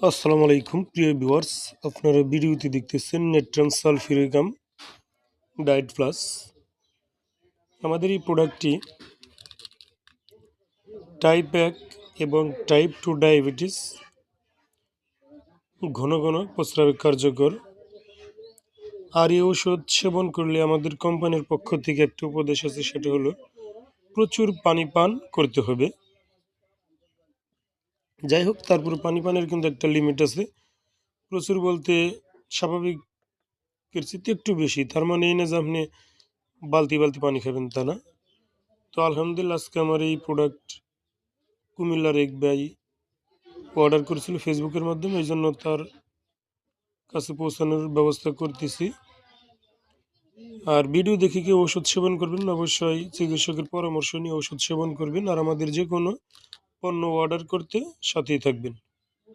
আসসালামু আলাইকুম, প্রিয় ভিউয়ার্স। আপনারা ভিডিওতে দেখতেছেন নেট্রাম সালফিউরিকাম ডায়েট প্লাস। আমাদের এই প্রোডাক্টটি টাইপ এক এবং টাইপ টু ডায়াবেটিস ঘন ঘন প্রস্রাবে কার্যকর। আর এই ওষুধ সেবন করলে আমাদের কোম্পানির পক্ষ থেকে একটা উপদেশ আছে, সেটা হলো প্রচুর পানি পান করতে হবে। যাই হোক তারপরে পানি পানের কিন্তু একটা লিমিট আছে। প্রচুর বলতে স্বাভাবিক চেয়ে একটু বেশি, তার মানে এই না যে আপনি বালতি বালতি পানি খাবেন তা না। তো আলহামদুলিল্লাহ আজকে আমার এই প্রোডাক্ট কুমিল্লার এক ব্যয় অর্ডার করেছিল ফেসবুকের মাধ্যমে, এই জন্য তার কাছে পৌঁছানোর ব্যবস্থা করতেছি। আর ভিডিও দেখে কেউ ওষুধ সেবন করবেন অবশ্যই চিকিৎসকের পরামর্শ নিয়ে ওষুধ সেবন করবেন। আর আমাদের যে কোনো পণ্য অর্ডার করতে সাথেই থাকবেন।